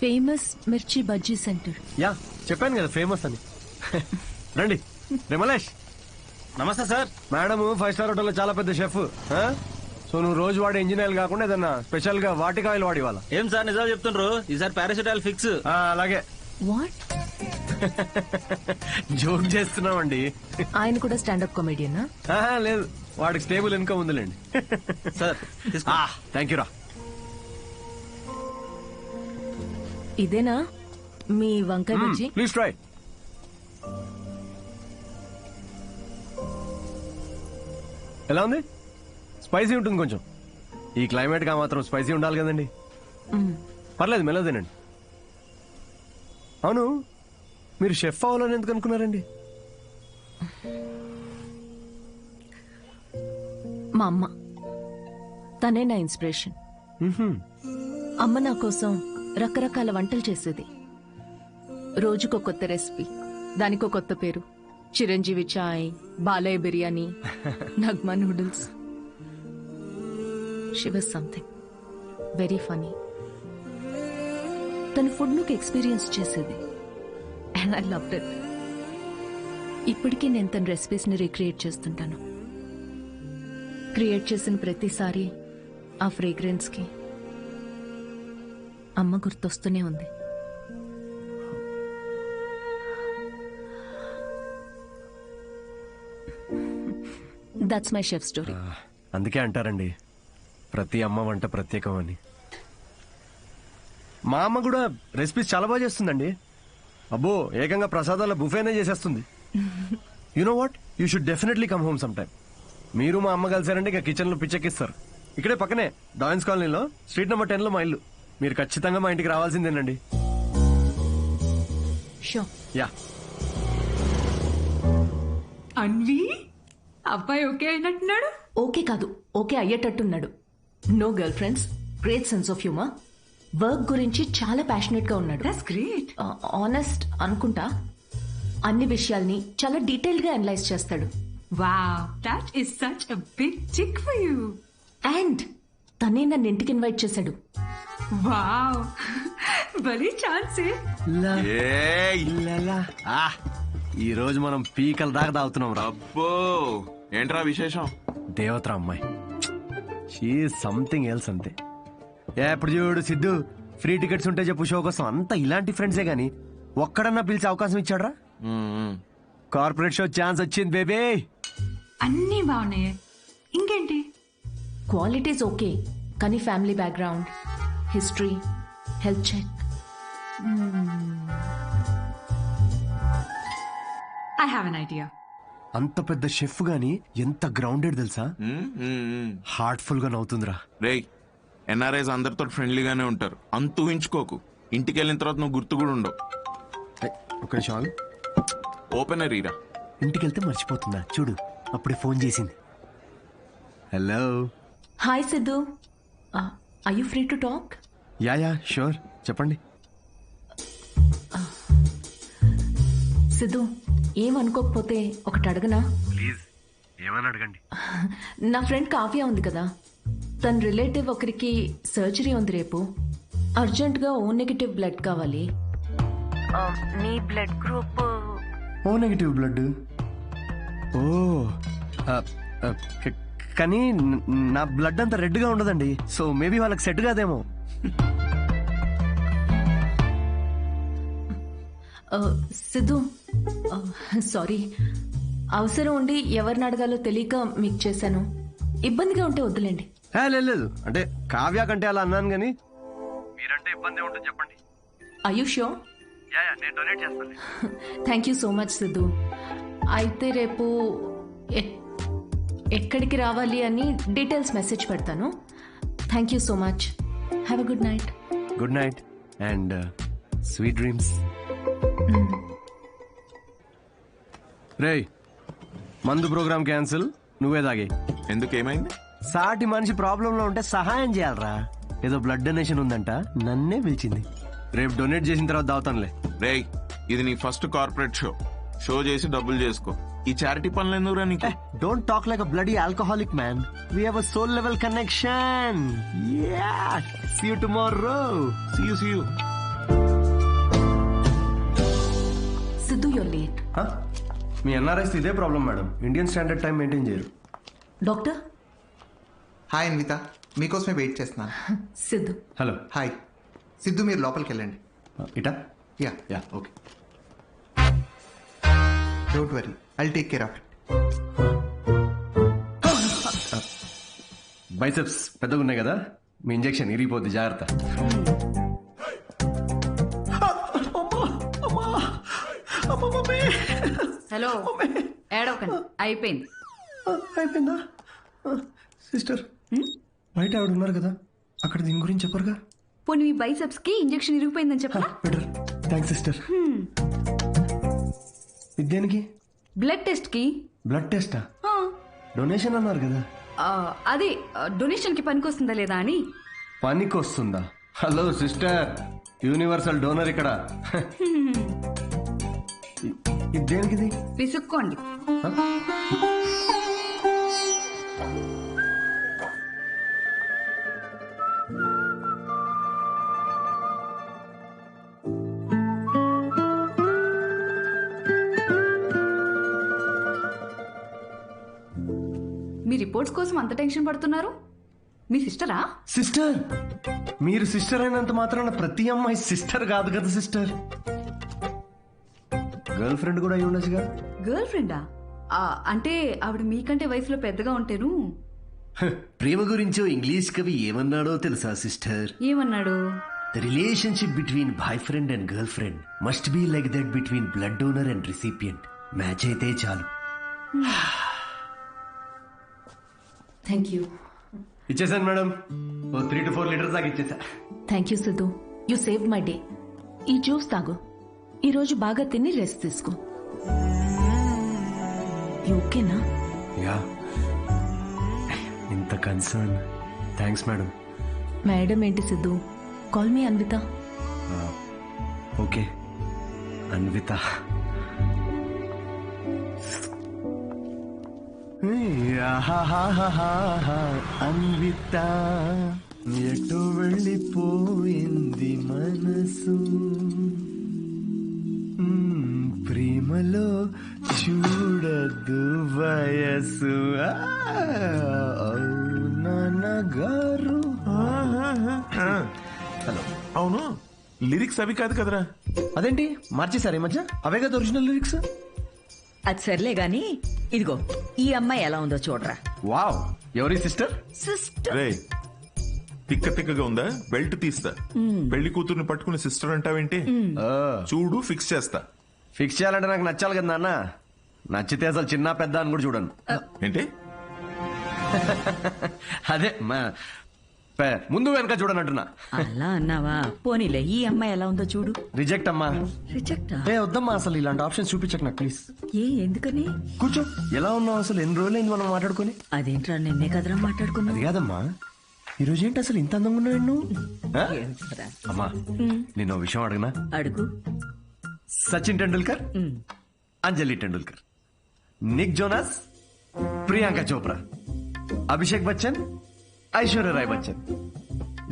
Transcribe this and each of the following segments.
Famous మిర్చి bajji centre yeah చెప్పాను కదా ఫేమస్ అని. రండి. రిమలేష్ నమస్తే సార్. మేడం ఫైవ్ స్టార్ హోటల్లో చాలా పెద్ద షెఫ్ సో నువ్వు రోజు వాడే ఇంజనీర్ కాకుండా ఏదన్నా స్పెషల్గా వాటికాయలు వాడి ఇవాళ ఏం సార్ నిజాలు చెప్తుండ్రు? ఈసారి పారాసిటాల్ ఫిక్స్ ఆ, అలాగే. వాట్ జోక్ చేస్తున్నామండి. ఆయన కూడా స్టాండప్ కామెడియనా ఆహా, లేదు. వాడికి స్టేబుల్ ఇన్కమ్ ఉందిలేండి. సార్ తీసుకో. థ్యాంక్ యూ రా. ఇదేనా? మీ వంకాయ బజ్జీ? ప్లీజ్ ట్రై ఎలా ఉంది? స్పైసీ ఉంటుంది కొంచెం. ఈ క్లైమేట్గా మాత్రం స్పైసీ ఉండాలి కదండి. పర్లేదు మెల్ల తినండి అవును మీరు షెఫ్ అవ్వాలని ఎందుకు అనుకున్నారండి? మా అమ్మ. తనే నా ఇన్స్పిరేషన్. అమ్మ నా కోసం రకరకాల వంటలు చేసేది. రోజుకో కొత్త రెసిపీ దానికో కొత్త పేరు. చిరంజీవి చాయ్ Balayya biryani Nagma noodles. She was something very funny తన ఫుడ్ లుక్ ఎక్స్పీరియన్స్ చేసేది. అండ్ ఐ లవ్ ఇట్ ఇప్పటికీ నేను తన రెసిపీస్ని రీక్రియేట్ చేస్తుంటాను. క్రియేట్ చేసిన ప్రతిసారి ఆ ఫ్రేగ్రెన్స్కి అమ్మ గుర్తొస్తూనే ఉంది. దట్స్ మై షెఫ్ స్టోరీ అందుకే అంటారండి. ప్రతి అమ్మ వంట ప్రత్యేకం అని. మా అమ్మ కూడా రెసిపీస్ చాలా బాగా చేస్తుందండి. అబ్బో ఏకంగా ప్రసాదాల బుఫేనే చేసేస్తుంది. You know what you should definitely come home some time మీరు మా అమ్మ కలిసారంటే ఇక కిచెన్లో పిచ్చెక్కిస్తారు. ఇక్కడే పక్కనే డాయన్స్ కాలనీలో స్ట్రీట్ నెంబర్ టెన్లో మా ఇల్లు. మీరు ఖచ్చితంగా మా ఇంటికి రావాల్సిందేనండి. షో. యా. అన్వి? అబ్బాయి ఓకే అయినట్టున్నాడు? ఓకే కాదు okay అయ్యేటట్టున్నాడు. No girl friends great sense of humour work గురించి చాలా ప్యాషనెట్గా ఉన్నాడు. దట్స్ గ్రేట్ ఆనెస్ట్ అనుకుంటా అన్ని విషయాల్ని చాలా డీటెయిల్గా అనలైజ్ చేస్తాడు. Wow that such a big chick for you and తనే నన్ను ఇంటికి ఇన్వైట్ చేశాడు. వావ్. భలే ఛాన్సే. ఆ, ఈ రోజు మనం పీకల దాకా తాగుతున్నాం రా. అబ్బో ఏంట్రా విశేషం? దేవతరా అమ్మాయి. షీ సంథింగ్ ఎల్స్ అంతే. ఏ ఇప్పుడు చూడు సిద్ధు ఫ్రీ టికెట్స్ ఉంటే చెప్పు షో కోసం. అంతా ఇలాంటి ఫ్రెండ్సే గాని ఒక్కడన్నా పిలిచే అవకాశం ఇచ్చాడ్రా? మ్మ్. కార్పొరేట్ షో ఛాన్స్ వచ్చింది బేబీ. అన్నీ బాగున్నాయి. ఇంకేంటి? క్వాలిటీస్ ఓకే కానీ family background. History health check. I have an idea అంత పెద్ద షెఫ్ గాని ఎంత గ్రౌండెడ్ తెలుసా. హార్ట్ఫుల్గా నవ్వుతుందిరా. రేయ్ ఎన్ఆర్ఐస్ అందరితో ఫ్రెండ్లీగానే ఉంటారు. అంత ఊహించుకోకు. ఇంటికి వెళ్ళిన తర్వాత నువ్వు గుర్తు కూడా ఉండవు. ఒక్క నిమిషం ఆగు. ఓపెనర్ ఈరా ఇంటికి వెళ్తే మర్చిపోతుందా? చూడు అప్పుడే ఫోన్ చేసింది. Hello hi Siddhu I you free to talk yeah yeah sure చెప్పండి. సిద్ధు ఏమనుకోకపోతే ఒకటి అడగనా? ప్లీజ్ ఏమని అడగండి. నా ఫ్రెండ్ కావ్య ఉంది కదా. తన రిలేటివ్ ఒకరికి సర్జరీ ఉంది రేపు. అర్జెంటుగా ఓ నెగిటివ్ బ్లడ్ కావాలి. నీ blood group. O negative blood? O కానీ న- బ్లడ్ అంత రెడ్గా ఉండదండి. సో మేబీ వాళ్ళకి సెట్ కాదేమో. సిద్ధు సారీ అవసరం ఉండి ఎవరిని అడగాలో తెలియక మీకు చేశాను. ఇబ్బందిగా ఉంటే వద్దులేండి. లేదు అంటే కావ్య కంటే అలా అన్నాను కానీ మీరంటే ఇబ్బంది ఉంటుంది చెప్పండి. ఆయుష్యో యా యా నేను డొనేట్ చేస్తాను. Thank you so much Siddhu. అయితే రేపు ఎక్కడికి రావాలి అని డీటెయిల్స్ మెసేజ్ పెడతాను. Thank you so much have a good night good night and sweet dreams రేయ్ మందు ప్రోగ్రామ్ క్యాన్సిల్ నువ్వే తాగే. ఎందుకు ఏమైంది సాటి మనిషి ప్రాబ్లం లో ఉంటే సహాయం చేయాలరా. ఏదో బ్లడ్ డొనేషన్ ఉందంట నన్నే పిలిచింది. రేపు డొనేట్ చేసిన తర్వాత దావుతానులే రేయ్ ఇది నీ ఫస్ట్ కార్పొరేట్ షో. షో చేసి డబ్బులు చేసుకో. ఈ చారిటీ పనులు ఎందుకురా don't talk like a bloody alcoholic man we have a soul level connection yeah see you tomorrow see you see you Siddhu you late me NRS ఇదే problem madam Indian standard time maintain చేయరు. Doctor hi Anvitha మీకోసమే wait చేస్తున్నాను. Siddhu hello hi Siddhu మీరు లోపలికి వెళ్ళండి. ఇటా? Yeah yeah okay don't worry I'll take care of it biceps పెద్దగా ఉన్నాయి కదా? మీ ఇంజెక్షన్ ఇరిగిపోద్ది జాగ్రత్త. హలో ఏడవకండి. అయిపోయింది. అయిపోయిందా? సిస్టర్ బయట ఆవిడ ఉన్నారు కదా? అక్కడ దీని గురించి చెప్పరుగా? పోనీ మీ బైసెప్స్కి ఇంజెక్షన్ ఇరిగిపోయిందని చెప్పరా? బెటర్. Thanks sister. ఇది దేనికి? బ్లడ్ టెస్ట్కి? బ్లడ్ టెస్టా ఆ, డొనేషన్ అన్నారు కదా. ఆ, అదే డొనేషన్కి పనికొస్తుందా లేదా అని? పనికి వస్తుందా హలో సిస్టర్ యూనివర్సల్ డోనర్ ఇక్కడ. ఇ- ఇది దేనికి ఇది విసుక్కోండి కోసం అంత టెన్షన్ పడుతున్నారు? మీ సిస్టరా? సిస్టర్ మీరు సిస్టర్ అయినంత మాత్రాన ప్రతి అమ్మాయి సిస్టర్ కాదు కదా సిస్టర్. గర్ల్ ఫ్రెండ్ కూడా అయి ఉండొచ్చుగా? గర్ల్ ఫ్రెండా అంటే ఆవిడ మీకంటే వయసులో పెద్దగా ఉంటేను? ప్రేమ గురించో ఇంగ్లీష్ కవి ఏమన్నాడో తెలుసా సిస్టర్? ఏమన్నాడు? The relationship between boy friend and girl friend must be like that between blood donor and recipient match అయితే చాలు. థ్యాంక్ యూ ఇచ్చేసాను madam. Oh three to four litres దాకా ఇచ్చేసా. Thank you Siddhu. You save my day ఈ juice తాగు. ఈ రోజు బాగా తిని రెస్ట్ తీసుకో. ఓకేనా యా ఇంత కన్సర్న్ థ్యాంక్స్ మేడం మేడం ఏంటి Siddhu? Call me Anvitha. Okay Anvitha. Anvitha ఎటు వెళ్ళిపోయింది మనసు? ప్రేమలో చూడదు వయసు ఆ, అవుననగారు హలో. అవును లిరిక్స్ అవి కాదు కదరా. అదేంటి? మార్చేశారు ఈ మధ్య? అవే కదా ఒరిజినల్ లిరిక్స్ అది సర్లే గాని ఇదిగో ఈ అమ్మాయి ఎలా ఉందో చూడరా. వావ్ ఎవరి సిస్టర్? సిస్టర్. తిక్క తిక్కగా ఉందా? బెల్ట్ తీస్తా. పెళ్ళి కూతుర్ని పట్టుకుని సిస్టర్ అంటావేంటి? చూడు ఫిక్స్ చేస్తా. ఫిక్స్ చేయాలంటే నాకు నచ్చాలి కదా నాన్న. నచ్చితే అసలు చిన్న పెద్ద అని కూడా చూడను. ఏంటి? అదే మా- ముందు వెనక చూడనంటున్నా అలా అన్నావా? పోనీలే ఈ అమ్మాయి ఎలా ఉందో చూడు. రిజెక్ట్ అమ్మా. రిజెక్టా ఏ వద్దమ్మా అసలు ఇలాంటి ఆప్షన్స్ చూపించక నాకు ప్లీజ్ ఏ ఎందుకని? కూర్చో. ఎలా ఉన్నావు అసలు? ఎన్ని రోజులైంది మనం మాట్లాడుకొని? అదేంట్రా నిన్నే కదరా మాట్లాడుకున్నా? అది కాదమ్మా. ఈ రోజు ఏంటి అసలు ఇంత అందంగా ఉన్నావు నువ్వు? అమ్మా నేను విషయం అడగనా? అడుగు. Sachin Tendulkar. Anjali Tendulkar Nick Jonas Priyanka Chopra Abhishek Bachchan Aishwarya Rai Bachchan.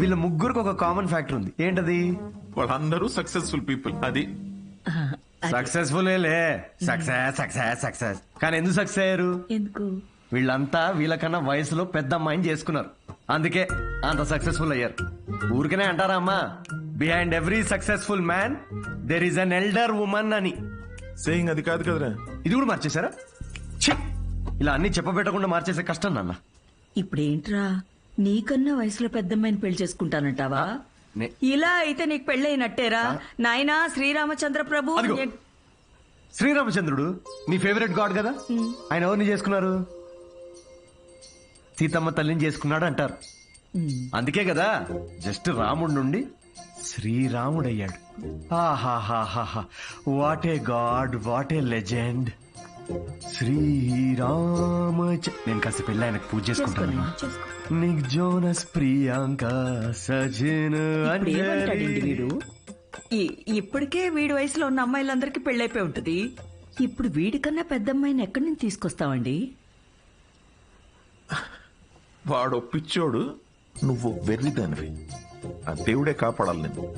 వీళ్ళ ముగ్గురికి ఒక కామన్ ఫ్యాక్టర్ ఉంది. ఏంటది? వాళ్ళందరూ సక్సెస్ఫుల్ పీపుల్ అది. సక్సెస్ఫుల్ లే. సక్సెస్ సక్సెస్ సక్సెస్ కానీ ఎందుకు సక్సెస్ అయ్యారు? ఎందుకు? వీళ్ళంతా వీళ్ళకన్నా వయసులో పెద్ద అమ్మాయిని చేసుకున్నారు. అందుకే అంత సక్సెస్ఫుల్ అయ్యారు. ఊరికనే అంటారా అమ్మా? Behind every successful man there is an elder woman అని. సేయింగ్ అది కాదు కదరా. ఇది కూడా మార్చేశారా? ఛీ! ఇలా అన్ని చెప్పబెట్టకుండా మార్చేసే కష్టం నాన్న. ఇప్పుడేంట్రా? నీకన్నా వయసులో పెద్దమ్మాయిని పెళ్ళి చేసుకుంటానంటావా? నే- ఇలా అయితే నీకు పెళ్ళైనట్టేరా నాయనా శ్రీరామచంద్ర ప్రభు అదిగో. ఎన్- శ్రీరామచంద్రుడు నీ ఫేవరెట్ గాడ్ కదా? ఆయన ఎవరిని చేసుకున్నారు? సీతమ్మ తల్లిని చేసుకున్నాడు అంటారు అందుకే కదా జస్ట్ రాముడి నుండి శ్రీరాముడు అయ్యాడు ఆహాహాహాహా. What a god what a legend. Srirama నేను కాస్త పెళ్ళి ఆయనకు పూజ చేసుకుంటాను చేసుకో. నిక్ జోనస్ ప్రియాంక సజిన్ ఇప్పుడు ఏమంటాడండి వీడు? ఈ- ఇప్పటికే వీడి వయసులో ఉన్న అమ్మాయిలందరికీ పెళ్ళైపోయి ఉంటుంది. ఇప్పుడు వీడికన్నా పెద్ద అమ్మాయిని ఎక్కడి నుంచి తీసుకొస్తావండి? వాడు పిచ్చోడు నువ్వు వెర్రిదానివి. ఆ దేవుడే కాపాడాలి నేను